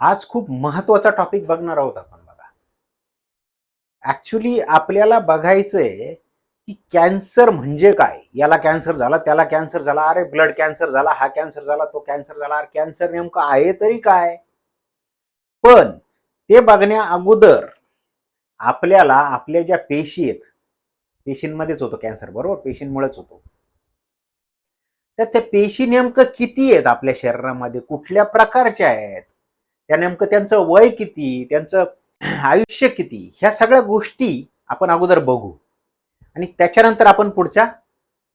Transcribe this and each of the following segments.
आज खूप महत्त्वाचा टॉपिक बघणार आहोत आपण बघा. ऍक्च्युली आपल्याला बघायचंय की कॅन्सर म्हणजे काय? याला कॅन्सर झाला त्याला कॅन्सर झाला अरे ब्लड कॅन्सर झाला हा कॅन्सर झाला तो कॅन्सर झाला अरे कॅन्सर नेमकं आहे तरी काय? पण ते बघण्या अगोदर आपल्याला आपल्या ज्या पेशी आहेत पेशींमध्येच होतो कॅन्सर बरोबर? पेशींमुळेच होतो. तर त्या पेशी नेमकं किती आहेत आपल्या शरीरामध्ये? कुठल्या प्रकारच्या आहेत? त्या नेमकं त्यांचं वय किती त्यांचं आयुष्य किती ह्या सगळ्या गोष्टी आपण अगोदर बघू. आणि त्याच्यानंतर आपण पुढच्या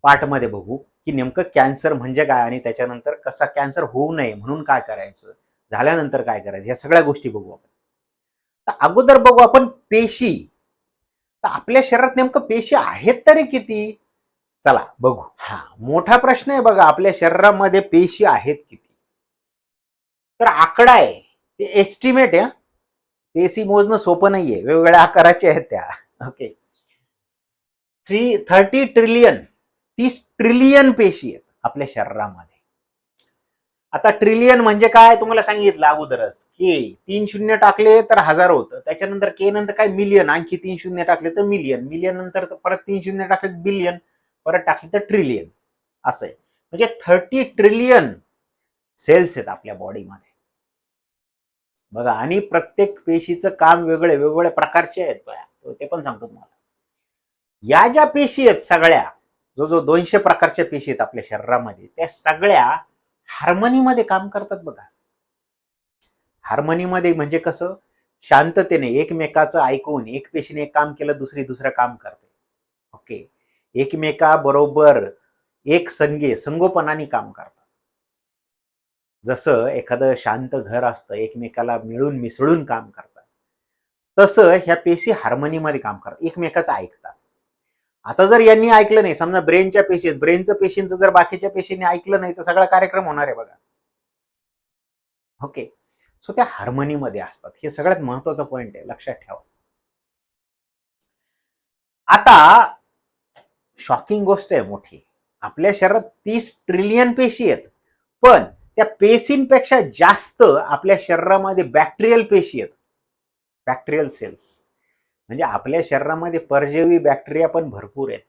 पार्टमध्ये बघू की नेमकं कॅन्सर म्हणजे काय आणि त्याच्यानंतर कसा कॅन्सर होऊ नये म्हणून काय करायचं झाल्यानंतर काय करायचं ह्या सगळ्या गोष्टी बघू आपण. तर अगोदर बघू आपण पेशी. तर आपल्या शरीरात नेमकं पेशी आहेत तरी किती? चला बघू. हा मोठा प्रश्न आहे बघा आपल्या शरीरामध्ये पेशी आहेत किती? तर आकडा आहे. ते एस्टिमेट आहे पेशी मोजणं सोपं नाहीये. वेगवेगळ्या आकाराच्या आहेत त्या. ओके थ्री थर्टी ट्रिलियन तीस ट्रिलियन पेशी आहेत आपल्या शरीरामध्ये. आता ट्रिलियन म्हणजे काय? तुम्हाला सांगितलं अगोदरच. की तीन शून्य टाकले तर हजार होतं. त्याच्यानंतर के नंतर काय? मिलियन आणखी तीन शून्य टाकले तर मिलियन मिलियन नंतर परत तीन शून्य टाकले तर बिलियन परत टाकले तर ट्रिलियन असं आहे. म्हणजे थर्टी ट्रिलियन सेल्स आहेत आपल्या बॉडीमध्ये बघा आणि प्रत्येक पेशीचं काम वेगळे वेगवेगळ्या प्रकारचे आहेत बघा. ते पण सांगतो तुम्हाला. या ज्या पेशी आहेत सगळ्या जो जो दोनशे प्रकारच्या पेशी आहेत आपल्या शरीरामध्ये त्या सगळ्या हार्मनीमध्ये काम करतात बघा. हार्मनीमध्ये म्हणजे कसं? शांततेने एकमेकाचं ऐकून एक पेशीने एक काम केलं दुसरी दुसरं काम करते. ओके? एकमेका बरोबर एक संगे संगोपनाने काम करतात. जसं एखादं शांत घर असतं एकमेकाला मिळून मिसळून काम करतात तसं ह्या पेशी हार्मनीमध्ये काम करतात एकमेकाचं ऐकतात. आता जर यांनी ऐकलं नाही समजा ब्रेनच्या पेशी ब्रेनचं पेशींचं जर बाकीच्या पेशींनी ऐकलं नाही तर सगळा कार्यक्रम होणार आहे बघा. ओके? सो त्या हार्मनीमध्ये असतात. हे सगळ्यात महत्वाचं पॉइंट आहे लक्षात ठेवा. आता शॉकिंग गोष्ट आहे मोठी. आपल्या शरीरात तीस ट्रिलियन पेशी आहेत. पण त्या पेशींपेक्षा जास्त आपल्या शरीरामध्ये बॅक्टेरियल पेशी आहेत. बॅक्टेरियल सेल्स म्हणजे आपल्या शरीरामध्ये परजीवी बॅक्टेरिया पण भरपूर आहेत.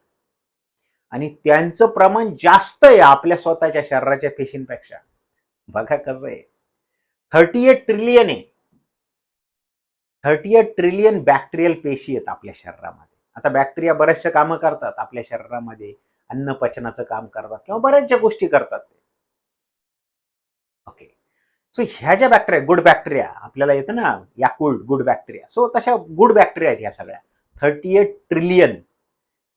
आणि त्यांचं प्रमाण जास्त आहे आपल्या स्वतःच्या शरीराच्या पेशींपेक्षा. बघा कसं आहे. थर्टी एट ट्रिलियन आहे. थर्टी एट ट्रिलियन बॅक्टेरियल पेशी आहेत आपल्या शरीरामध्ये. आता बॅक्टेरिया बऱ्याचशा कामं करतात आपल्या शरीरामध्ये. अन्न पचनाचं काम करतात किंवा बऱ्याचशा गोष्टी करतात ते. ओके सो ह्या ज्या बॅक्टेरिया गुड बॅक्टेरिया आपल्याला येतं ना याकुल्ड गुड बॅक्टेरिया सो तशा गुड बॅक्टेरिया आहेत ह्या सगळ्या. थर्टी एट ट्रिलियन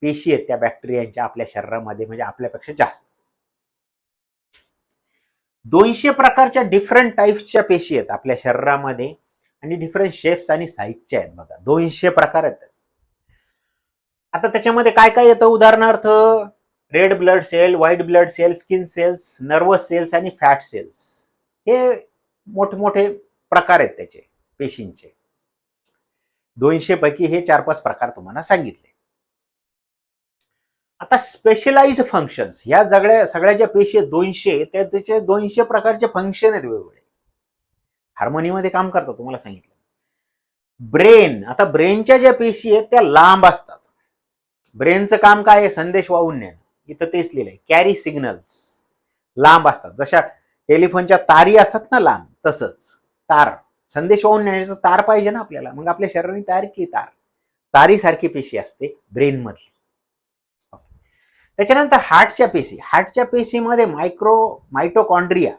पेशी आहेत त्या बॅक्टेरियांच्या आपल्या शरीरामध्ये म्हणजे आपल्यापेक्षा जास्त. दोनशे प्रकारच्या डिफरंट टाईप्सच्या पेशी आहेत आपल्या शरीरामध्ये आणि डिफरंट शेप्स आणि साईजच्या आहेत बघा. दोनशे प्रकार आहेत त्याचे. आता त्याच्यामध्ये काय काय येतं? उदाहरणार्थ red blood cell white blood cell skin cells nervous cells आणि फॅट सेल्स हे मोठमोठे प्रकार आहेत त्याचे पेशींचे. दोनशे पैकी हे चार पाच प्रकार तुम्हाला सांगितले. आता स्पेशलाइज्ड फंक्शन्स ह्या सगळ्या सगळ्या ज्या पेशी आहेत दोनशे त्या त्याचे दोनशे प्रकारचे फंक्शन आहेत वेगवेगळे. हार्मोनीमध्ये काम करतात तुम्हाला सांगितलं. ब्रेन आता ब्रेनच्या ज्या पेशी आहेत त्या लांब असतात. ब्रेनचं काम काय आहे? संदेश वाहून नेणं. इथं तेच लिहिलंय. कॅरी सिग्नल्स लांब असतात. जशा टेलिफोनच्या तारी असतात ना लांब तसंच. तार. संदेश वाहून नेण्याचं तार पाहिजे ना आपल्याला. मग आपल्या शरीराने तयार केली तार. तारीसारखी पेशी असते ब्रेन मधली त्याच्यानंतर हार्टच्या पेशी. हार्टच्या पेशीमध्ये मायक्रो मायटोकॉन्ड्रिया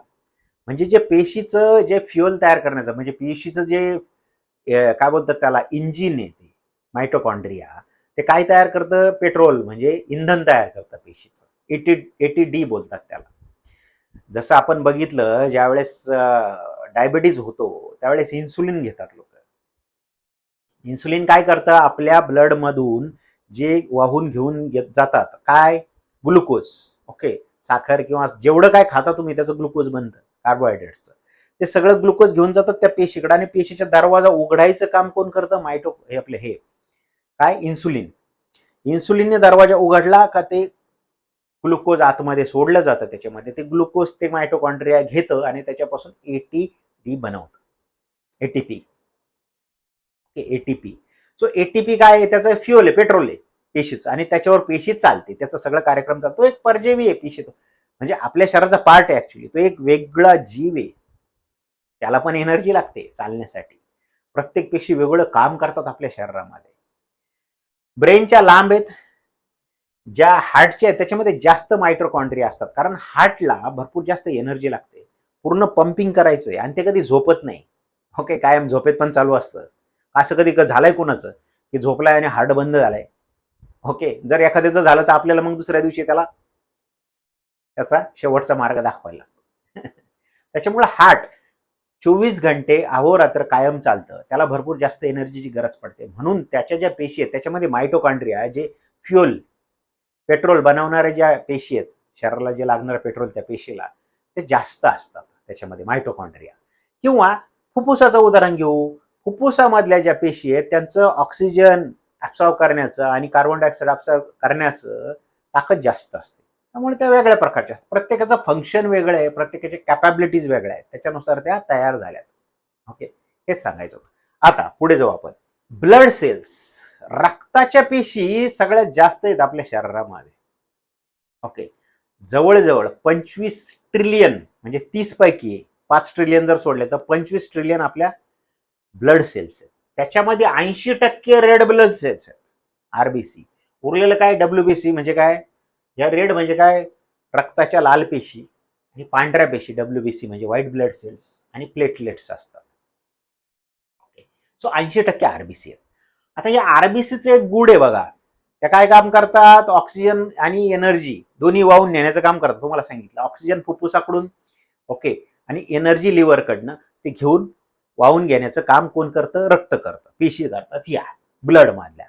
म्हणजे जे पेशीचं जे फ्युअल तयार करण्याचं म्हणजे पेशीचं जे काय बोलतात त्याला इंजिन आहे ते मायटोकॉन्ड्रिया ते काय तयार करतं? पेट्रोल म्हणजे इंधन तयार करतं पेशीचं. एटी एटी डी बोलतात त्याला. जसं आपण बघितलं ज्यावेळेस डायबिटीज होतो त्यावेळेस इन्सुलिन घेतात लोक. इन्सुलिन काय करतं? आपल्या ब्लडमधून जे वाहून घेऊन घेत जातात. काय? ग्लुकोज ओके साखर किंवा जेवढं काय खाता तुम्ही त्याचं ग्लुकोज बनतं कार्बोहायड्रेटचं ते सगळं ग्लुकोज घेऊन जातात त्या पेशीकडे आणि पेशीचा दरवाजा उघडायचं काम कोण करतं? मायटो हे आपले हे. काय? इन्सुलिन. इन्सुलिनने दरवाजा उघडला का ते ग्लुकोज आतमध्ये सोडलं जातं. त्याच्यामध्ये ते ग्लुकोज ते मायटोकॉन्ड्रिया घेतं आणि त्याच्यापासून एटीपी बनवतं. एटीपी एटीपी सो एटीपी काय आहे? त्याचं फ्युअल आहे पेट्रोल आहे पेशीच. आणि त्याच्यावर पेशी चालते. त्याचा सगळं कार्यक्रम चालतो. एक परजीवी आहे पेशी तो. म्हणजे आपल्या शरीराचा पार्ट आहे ऍक्च्युली तो एक वेगळा जीव आहे. त्याला पण एनर्जी लागते चालण्यासाठी. प्रत्येक पेशी वेगळं काम करतात आपल्या शरीरामध्ये. ब्रेनच्या लांब आहेत ज्या हार्टच्या आहेत त्याच्यामध्ये जास्त मायट्रोकॉन्ड्रिया असतात. कारण हार्टला भरपूर जास्त एनर्जी लागते. पूर्ण पंपिंग करायचंय आणि ते कधी झोपत नाही. ओके कायम झोपेत पण चालू असतं. असं कधी क- झालंय कुणाचं? की झोपलाय आणि हार्ट बंद झालाय. ओके जर एखाद्याचं झालं तर आपल्याला मग दुसऱ्या दिवशी त्याला त्याचा शेवटचा मार्ग दाखवायला लागतो. त्याच्यामुळे हार्ट चोवीस घंटे अहोरात्र कायम चालतं. त्याला भरपूर जास्त एनर्जीची गरज पडते. म्हणून त्याच्या ज्या पेशी आहेत त्याच्यामध्ये मायटोकॉन्ड्रिया जे फ्युअल पेट्रोल बनवणाऱ्या ज्या पेशी आहेत शरीराला जे लागणारं पेट्रोल त्या पेशीला ते जास्त असतात त्याच्यामध्ये मायटोकॉन्ड्रिया किंवा फुफ्फुसाचं उदाहरण घेऊ. फुफ्फुसामधल्या ज्या पेशी आहेत त्यांचं ऑक्सिजन ऍब्सॉर्ब करण्याचं आणि कार्बन डायऑक्साईड ऍब्सॉर्ब करण्याचं ताकद जास्त असते. त्यामुळे त्या वेगळ्या प्रकारच्या असतात प्रत्येकाचं फंक्शन वेगळं आहे प्रत्येकाचे कॅपॅबिलिटीज वेगळ्या आहेत. त्याच्यानुसार त्या तयार झाल्यात. ओके हेच सांगायचं होतं. आता पुढे जाऊ आपण. ब्लड सेल्स रक्ताच्या पेशी सगळ्यात जास्त आहेत आपल्या शरीरामध्ये. ओके जवळजवळ पंचवीस ट्रिलियन म्हणजे तीस पैकी पाच ट्रिलियन जर सोडले तर पंचवीस ट्रिलियन आपल्या ब्लड सेल्स आहेत. त्याच्यामध्ये ऐंशी टक्के रेड ब्लड सेल्स आहेत. आरबीसी उरलेलं काय? डब्ल्यूबीसी म्हणजे काय? या रेड म्हणजे काय? रक्ताच्या लाल पेशी आणि पांढऱ्या पेशी डब्ल्यूबीसी म्हणजे व्हाईट ब्लड सेल्स आणि प्लेटलेट्स असतात. ओके सो ऐंशी टक्के आरबीसी आहेत. आता या आरबीसीचं एक गुड आहे बघा. त्या काय काम करतात? ऑक्सिजन आणि एनर्जी दोन्ही वाहून नेण्याचं काम करतात. तुम्हाला सांगितलं. ऑक्सिजन फुफ्फुसाकडून ओके आणि एनर्जी लिव्हरकडनं ते घेऊन वाहून घेण्याचं काम कोण करतं? रक्त करतं. पेशी करतात. या ब्लड मधल्या.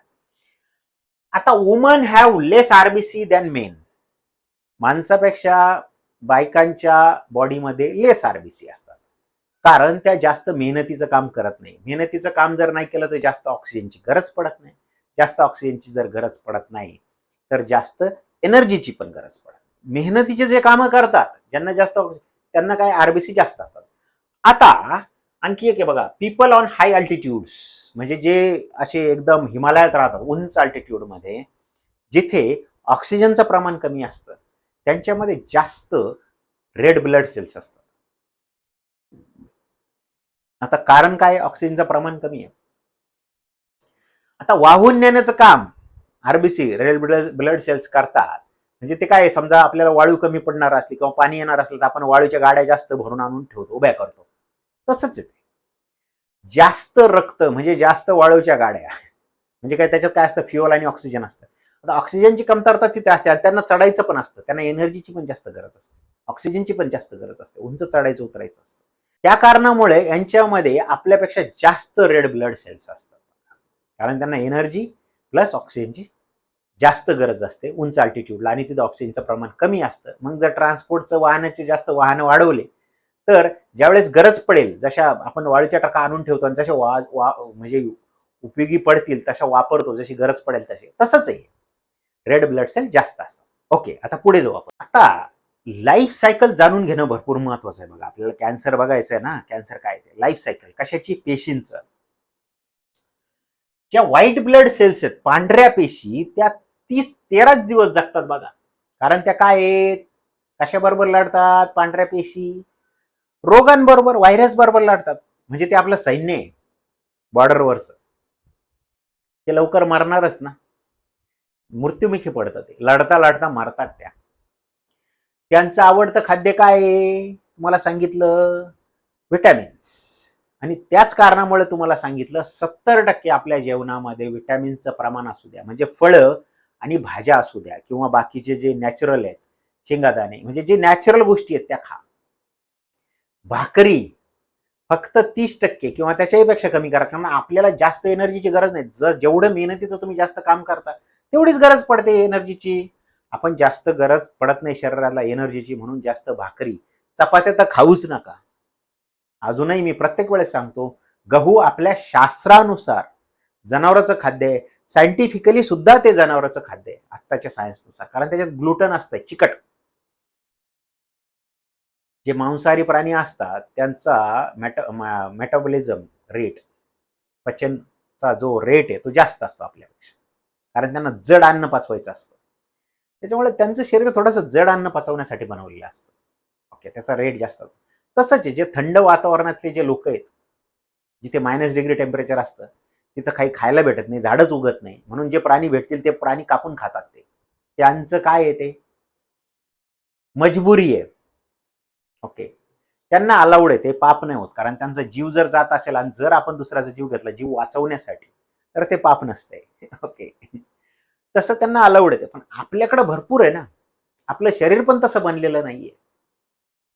आता woman have less RBC than men माणसापेक्षा बायकांच्या बॉडीमध्ये लेस आरबीसी असतात. कारण त्या जास्त मेहनतीचं काम करत नाही. मेहनतीचं काम जर नाही केलं तर जास्त ऑक्सिजनची गरज पडत नाही. जास्त ऑक्सिजनची जर गरज पडत नाही तर जास्त एनर्जीची पण गरज पडत मेहनतीचे जे कामं करतात ज्यांना जास्त त्यांना काय आरबीसी जास्त असतात. आता आणखी एक आहे बघा पीपल ऑन हाय अल्टिट्यूड्स म्हणजे जे असे एकदम हिमालयात राहतात उंच अल्टिट्यूडमध्ये मध्ये जिथे ऑक्सिजनचं प्रमाण कमी असतं त्यांच्यामध्ये जास्त रेड ब्लड सेल्स असतात. आता कारण काय ऑक्सिजनचं प्रमाण कमी आहे? आता वाहून नेण्याचं काम RBC red blood blood cells करतात. म्हणजे ते काय समजा आपल्याला वाळू कमी पडणार असली किंवा पाणी येणार असलं तर आपण वाळूच्या गाड्या जास्त भरून आणून ठेवतो उभ्या करतो. तसंच आहे जास्त रक्त म्हणजे जास्त वाळूच्या गाड्या. म्हणजे काय त्याच्यात काय असतं? फ्युअल आणि ऑक्सिजन असतं. आता ऑक्सिजनची कमतरता तिथे असते आणि त्यांना चढायचं पण असतं. त्यांना एनर्जीची पण जास्त गरज असते. ऑक्सिजनची पण जास्त गरज असते. उंच चढायचं उतरायचं असतं. त्या कारणामुळे यांच्यामध्ये आपल्यापेक्षा जास्त रेड ब्लड सेल्स असतात. कारण त्यांना एनर्जी प्लस ऑक्सिजनची जास्त गरज असते. उंच अल्टिट्यूडला आणि तिथं ऑक्सिजनचं प्रमाण कमी असतं. मग जर ट्रान्सपोर्टचं वाहनाचे जास्त वाहनं वाढवले तर ज्यावेळेस गरज पडेल जशा आपण वाळूच्या टाका आणून ठेवतो आणि जशा वा वा म्हणजे उपयोगी पडतील तशा वापरतो जशी गरज पडेल तसे तसंच आहे. रेड ब्लड सेल जास्त असतात. ओके आता पुढे जाऊ आपण. आता लाईफ सायकल जाणून घेणं भरपूर महत्वाचं आहे बघा. आपल्याला कॅन्सर बघायचं आहे ना? कॅन्सर काय ते? लाईफ सायकल कशाची? पेशींचं. ज्या व्हाईट ब्लड सेल्स आहेत पांढऱ्या पेशी त्या तीस तेराच दिवस जगतात बघा. कारण त्या काय आहेत? कशाबरोबर लढतात? पांढऱ्या पेशी? रोगांबरोबर व्हायरस बरोबर लढतात. म्हणजे ते आपलं सैन्य आहे. बॉर्डरवरच ते लवकर मरणारच ना. मृत्युमुखी पडतं ते. लढता लढता मरतात त्या. त्यांचं आवडतं खाद्य काय आहे? तुम्हाला सांगितलं विटॅमिन्स आणि त्याच कारणामुळे तुम्हाला सांगितलं सत्तर टक्के आपल्या जेवणामध्ये विटॅमिनचं प्रमाण असू द्या. म्हणजे फळं आणि भाज्या असू द्या. किंवा बाकीचे जे नॅचरल आहेत शेंगादाणे. म्हणजे जे नॅचरल गोष्टी आहेत त्या खा. भाकरी फक्त तीस टक्के किंवा त्याच्याही पेक्षा कमी करा कारण आपल्याला जास्त एनर्जीची गरज नाही. जर जेवढं मेहनतीचं तुम्ही जास्त काम करता तेवढीच गरज पडते एनर्जीची आपण जास्त गरज पडत नाही शरीराला एनर्जीची म्हणून जास्त भाकरी. चपात्या तर खाऊच नका. अजूनही मी प्रत्येक वेळेस सांगतो गहू आपल्या शास्त्रानुसार जनावराचं खाद्य आहे. सायंटिफिकली सुद्धा ते जनावराचं खाद्य आहे आत्ताच्या सायन्सनुसार कारण त्याच्यात ग्लुटन असतं चिकट. जे मांसाहारी प्राणी असतात त्यांचा मेट मेटाबॉलिझम रेट पचनचा जो रेट आहे तो जास्त असतो आपल्यापेक्षा. कारण त्यांना जड अन्न पचवायचं असतं. त्याच्यामुळे त्यांचं शरीर थोडंसं जड अन्न पचवण्यासाठी बनवलेलं असतं. ओके त्याचा रेट जास्त असतो. तसंच आहे जे थंड वातावरणातले जे लोक आहेत जिथे मायनस डिग्री टेम्परेचर असतं तिथं काही खायला भेटत नाही झाडच उगत नाही. म्हणून जे प्राणी भेटतील ते प्राणी कापून खातात ते. त्यांचं काय आहे ते? मजबुरी आहे. ओके. त्यांना अलाउड आहे ते पाप नाही होत. कारण त्यांचा जीव जर जात असेल आणि जर आपण दुसऱ्याचा जीव घेतला जीव वाचवण्यासाठी तर ते पाप नसते. ओके. तसं त्यांना अलाउड आहे. पण आपल्याकडं भरपूर आहे ना. आपलं शरीर पण तसं बनलेलं नाहीये.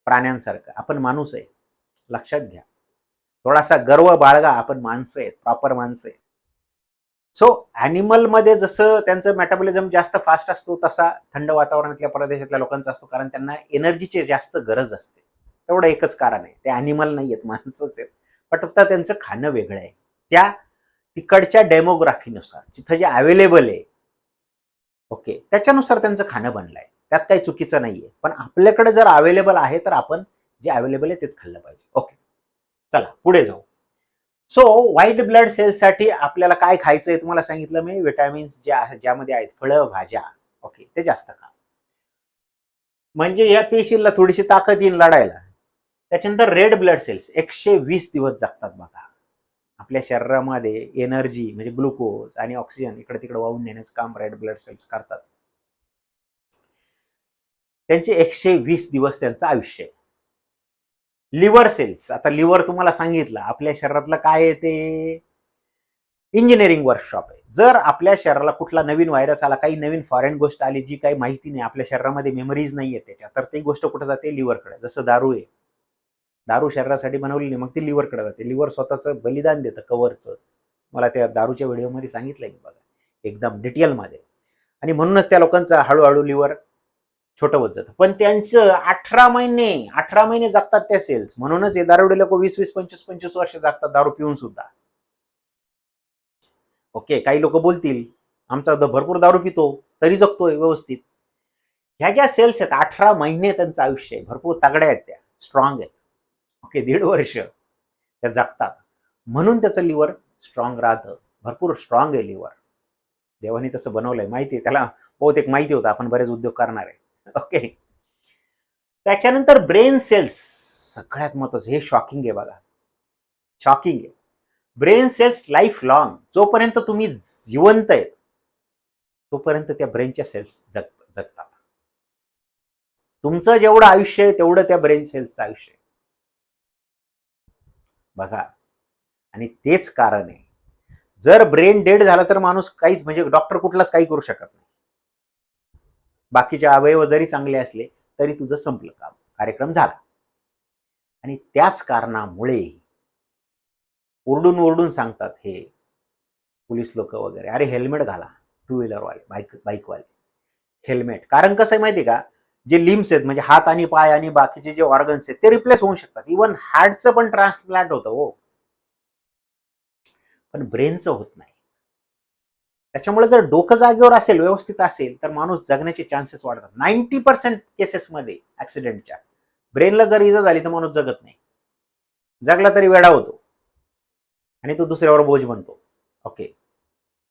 प्राण्यांसारखं. आपण माणूस आहे. लक्षात घ्या. थोडासा गर्व बाळगा. आपण माणसं आहेत. प्रॉपर माणसं आहेत. सो ॲनिमलमध्ये जसं त्यांचं मेटाबॉलिझम जास्त फास्ट असतो तसा थंड वातावरणातल्या प्रदेशातल्या लोकांचा असतो कारण त्यांना एनर्जीची जास्त गरज असते. तेवढं एकच कारण आहे. ते ॲनिमल नाही आहेत माणसंच आहेत. पण फक्त त्यांचं खाणं वेगळं आहे. त्या तिकडच्या डेमोग्राफीनुसार जिथं जे अवेलेबल आहे ओके त्याच्यानुसार त्यांचं खाणं बनलं आहे. त्यात काही चुकीचं नाही आहे पण आपल्याकडे जर अवेलेबल आहे तर आपण जे अवेलेबल आहे तेच खाल्लं पाहिजे. ओके चला पुढे जाऊ. सो व्हाईट ब्लड सेल्ससाठी आपल्याला काय खायचं आहे तुम्हाला सांगितलं मी? विटॅमिन्स जे आहेत ज्यामध्ये आहेत फळं भाज्या. ओके ते जास्त खा. म्हणजे या पेशीला थोडीशी ताकद येईल लढायला. त्याच्यानंतर रेड ब्लड सेल्स एकशे वीस दिवस जगतात बघा. आपल्या शरीरामध्ये एनर्जी म्हणजे ग्लुकोज आणि ऑक्सिजन इकडे तिकडे वाहून नेण्याचं काम रेड ब्लड सेल्स करतात. त्यांचे एकशे वीस दिवस त्यांचं आयुष्य आहे. Liver cells. आता लिव्हर तुम्हाला सांगितलं आपल्या शरीरातलं काय आहे ते? इंजिनिअरिंग वर्कशॉप आहे. जर आपल्या शरीराला कुठला नवीन व्हायरस आला काही नवीन फॉरेन गोष्ट आली जी काही माहिती नाही आपल्या शरीरामध्ये मेमरीज नाही आहे त्याच्या तर ती गोष्ट कुठं जाते? लिव्हरकडे जसं दारू आहे. दारू शरीरासाठी बनवलेली नाही मग ती लिव्हरकडे जाते. लिव्हर स्वतःचं बलिदान देतं कवरचं मला त्या दारूच्या व्हिडिओमध्ये सांगितलं मी बघा. एकदम डिटेलमध्ये आणि म्हणूनच त्या लोकांचा हळूहळू लिव्हर छोटं होत जातं. पण त्यांचं अठरा महिने अठरा महिने जगतात त्या सेल्स म्हणूनच हे दारुडे लोक वीस वीस पंचवीस पंचवीस वर्ष जगतात दारू पिऊन सुद्धा. ओके काही लोक बोलतील आमचा भरपूर दारू पितो तरी जगतोय व्यवस्थित. ह्या ज्या सेल्स आहेत अठरा महिने त्यांचं आयुष्य आहे. भरपूर तगड्या आहेत त्या स्ट्रॉंग आहेत. ओके दीड वर्ष त्या जगतात. म्हणून त्याचं लिव्हर स्ट्रॉंग राहतं. भरपूर स्ट्रॉंग आहे लिव्हर देवानी तसं बनवलंय. माहिती आहे त्याला बहुतेक माहिती होतं आपण बरेच उद्योग करणार. आहे ओके त्याच्यानंतर ब्रेन सेल्स सगळ्यात महत्वाचं हे शॉकिंग आहे बघा. शॉकिंग आहे. ब्रेन सेल्स लाईफ लॉंग जोपर्यंत तुम्ही जिवंत आहेत तोपर्यंत त्या ब्रेनच्या सेल्स जग जगतात. तुमचं जेवढं आयुष्य आहे तेवढं त्या ब्रेन सेल्सचं आयुष्य आहे. बघा. आणि तेच कारण आहे. जर ब्रेन डेड झाला तर माणूस काहीच म्हणजे डॉक्टर कुठलाच काही करू शकत नाही. बाकीचे अवयव जरी चांगले असले तरी तुझं संपलं काम. कार्यक्रम झाला. आणि त्याच कारणामुळे ओरडून ओरडून सांगतात हे पोलीस लोक वगैरे अरे हेल्मेट घाला टू व्हीलरवाले बाईक बाईकवाले. हेल्मेट. कारण कसं आहे माहिती आहे का? जे लिम्स आहेत म्हणजे हात आणि पाय आणि बाकीचे जे ऑर्गन्स आहेत ते रिप्लेस होऊ शकतात. इवन हार्टचं पण ट्रान्सप्लांट होतं हो. पण ब्रेनचं होत नाही. त्याच्यामुळे जर डोकं जागेवर असेल व्यवस्थित असेल तर माणूस जगण्याचे चान्सेस वाढतात. नाईन्टी पर्सेंट केसेसमध्ये ऍक्सिडेंटच्या ब्रेनला जर इजा झाली तर माणूस जगत नाही. जगला तरी वेडा होतो. आणि तो दुसऱ्यावर बोज बनतो. ओके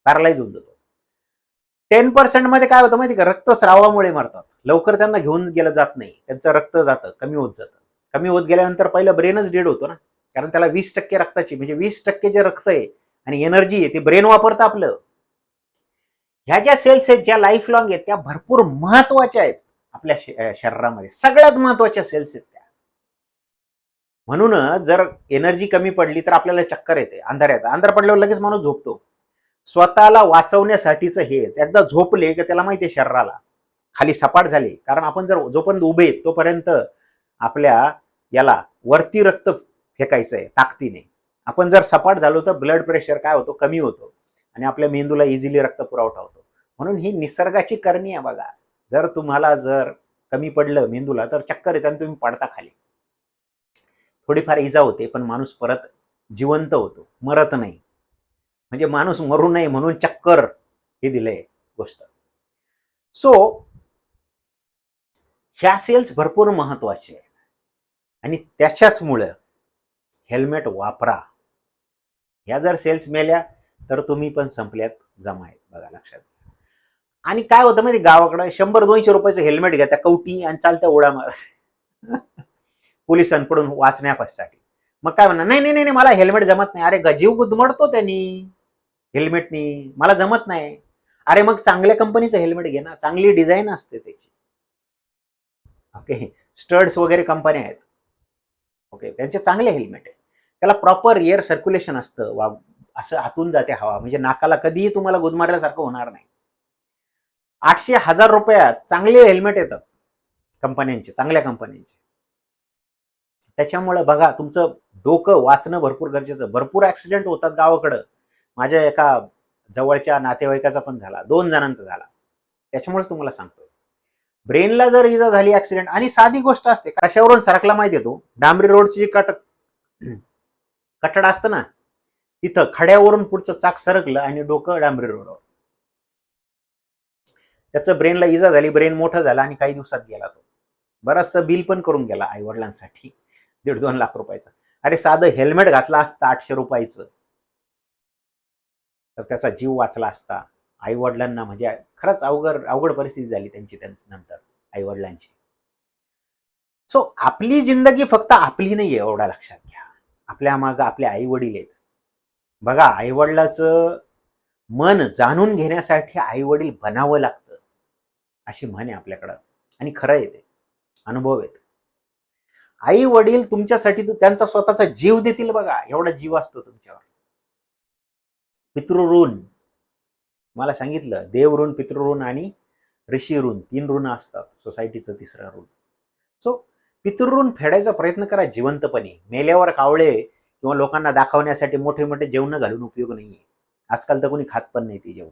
पॅरालाइज होऊन जातो. टेन पर्सेंटमध्ये काय होतं माहिती का? रक्तस्रावामुळे मरतात. लवकर त्यांना घेऊन गेलं जात नाही. त्यांचं रक्त जातं कमी होत जातं. कमी होत गेल्यानंतर पहिलं ब्रेनच डेड होतो ना. कारण त्याला वीस टक्के रक्ताची म्हणजे वीस टक्के जे रक्त आहे आणि एनर्जी आहे ते ब्रेन वापरतं आपलं. ह्या ज्या सेल्स आहेत ज्या लाईफ लॉंग आहेत त्या भरपूर महत्त्वाच्या आहेत आपल्या शरीरामध्ये. सगळ्यात महत्त्वाच्या सेल्स आहेत त्या. म्हणून जर एनर्जी कमी पडली तर आपल्याला चक्कर येते अंधार येतं अंधार पडल्यावर लगेच माणूस झोपतो. स्वतःला वाचवण्यासाठीच हेच. एकदा झोपले की त्याला माहिती आहे शरीराला. खाली सपाट झाले. कारण आपण जर जोपर्यंत उभे तोपर्यंत आपल्या याला वरती रक्त फेकायचं आहे ताकदीने. आपण जर सपाट झालो तर ब्लड प्रेशर काय होतो? कमी होतो. आणि आपल्या मेंदूला इझिली रक्त पुरवठा होतो. म्हणून ही निसर्गाची करणी आहे बघा. जर तुम्हाला जर कमी पडलं मेंदूला तर चक्कर येतं आणि तुम्ही पडता खाली. थोडीफार इजा होते पण माणूस परत जिवंत होतो मरत नाही. म्हणजे माणूस मरू नये म्हणून चक्कर हे दिलंय गोष्ट. सो ह्या सेल्स भरपूर महत्त्वाचे आहेत. आणि त्याच्याचमुळं हेल्मेट वापरा. ह्या जर सेल्स मेल्या तर तुम्ही पण संपल्यात जमा आहेत बघा लक्षात घ्या. आणि काय होतं माहिती गावाकडं शंभर दोनशे रुपयाचं हेल्मेट घ्या त्या कवटी आणि चालत्या उड्या मार पोलिसांकडून वाचण्यासाठी मग काय म्हणणार? नाही नाही नाही नाही, मला हेल्मेट जमत नाही. अरे गजीव गुदमडतो त्यांनी हेल्मेटनी मला जमत नाही. अरे मग चांगल्या कंपनीचं हेल्मेट घे ना. चांगली डिझाईन असते त्याची. ओके स्टड्स वगैरे कंपन्या आहेत. ओके त्यांचे चांगले हेल्मेट आहे त्याला प्रॉपर एअर सर्क्युलेशन असतं. वा असं आतून जाते हवा. म्हणजे नाकाला कधीही तुम्हाला गुदमारल्यासारखं होणार नाही. आठशे हजार रुपयात चांगले हेल्मेट येतात कंपन्यांचे चांगल्या कंपन्यांचे. त्याच्यामुळे बघा तुमचं डोकं वाचणं भरपूर गरजेचं. भरपूर ऍक्सिडेंट होतात गावाकडं. माझ्या एका जवळच्या नातेवाईकाचा पण झाला. दोन जणांचा झाला. त्याच्यामुळेच तुम्हाला सांगतोय. ब्रेनला जर इजा झाली ॲक्सिडेंट आणि साधी गोष्ट असते कशावरून सरकला माहिती येतो डांबरी रोडची जी कट कटड असतं ना तिथं खड्यावरून पुढचं चाक सरकलं आणि डोकं डांबरी रोडवर. त्याचं ब्रेनला इजा झाली ब्रेन मोठं झालं आणि काही दिवसात गेला तो. बराचसा बिल पण करून गेला आई वडिलांसाठी दीड दोन लाख रुपयाचं. अरे साधं हेल्मेट घातलं असतं आठशे रुपयाचं. तर त्याचा जीव वाचला असता. आई वडिलांना म्हणजे खरंच अवघड अवघड परिस्थिती झाली त्यांची त्यांच्या नंतर आई वडिलांची सो आपली जिंदगी फक्त आपली नाहीये एवढा लक्षात घ्या. आपल्या मागं आपले आई वडील आहेत. बघा आईवडिलाचं मन जाणून घेण्यासाठी आई वडील बनावं लागतं. अशी म्हण आहे आपल्याकडं. आणि खरं येते अनुभव आहेत. आई वडील तुमच्यासाठी त्यांचा स्वतःचा जीव देतील बघा. एवढा जीव असतो तुमच्यावर. पितृऋण. मला सांगितलं देव ऋण पितृऋण आणि ऋषी ऋण तीन ऋण असतात. सोसायटीचं तिसरं ऋण. सो पितृऋण फेडायचा प्रयत्न करा जिवंतपणे. मेल्यावर कावळे किंवा लोकांना दाखवण्यासाठी मोठे मोठे जेवण घालून उपयोग नाहीये. आजकाल तर कोणी खात पण नाही ते जेवण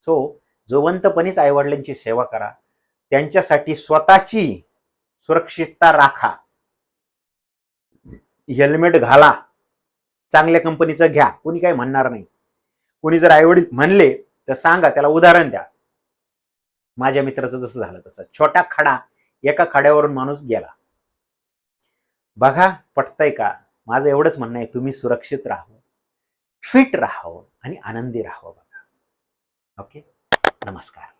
सो जोवंतपणीच आईवडिलांची सेवा करा. त्यांच्यासाठी स्वतःची सुरक्षितता राखा. हेल्मेट घाला. चांगल्या कंपनीचं घ्या. कोणी काही म्हणणार नाही. कोणी जर आईवडील म्हणले तर सांगा त्याला उदाहरण द्या. माझ्या मित्राचं जसं झालं तसं. छोटा खडा एका खड्यावरून माणूस गेला. बघा पटतंय का? माझं एवढंच म्हणणं आहे तुम्ही सुरक्षित राहावं फिट राहावं आणि आनंदी राहावं बघा. ओके नमस्कार.